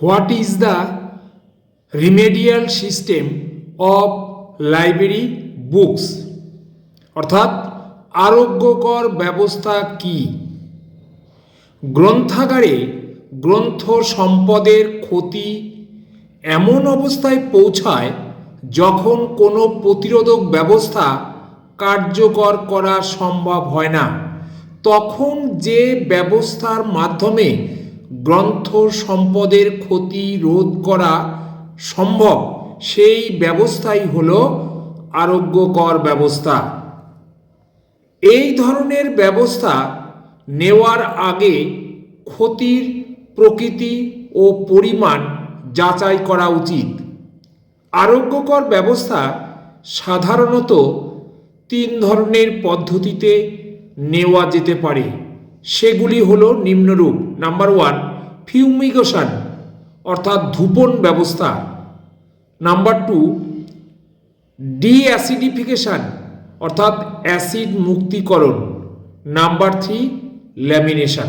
What is the remedial system of library books? অর্থাৎ আরোগ্যকর ব্যবস্থা কি? গ্রন্থাগারে গ্রন্থ সম্পদের ক্ষতি এমন অবস্থায় পৌঁছায় যখন কোনো প্রতিরোধক ব্যবস্থা কার্যকর করা সম্ভব হয় না। তখন যে ব্যবস্থার মাধ্যমে গ্রন্থ সম্পদের ক্ষতি রোধ করা সম্ভব, সেই ব্যবস্থাই হল আরোগ্যকর ব্যবস্থা। এই ধরনের ব্যবস্থা নেওয়ার আগে ক্ষতির প্রকৃতি ও পরিমাণ যাচাই করা উচিত। আরোগ্যকর ব্যবস্থা সাধারণত তিন ধরনের পদ্ধতিতে নেওয়া যেতে পারে। সেগুলি হলো নিম্নরূপ। নাম্বার ওয়ান ফিউমিগেশন অর্থাৎ ধূপন ব্যবস্থা। নাম্বার টু ডিঅ্যাসিডিফিকেশান অর্থাৎ অ্যাসিড মুক্তিকরণ। Number three lamination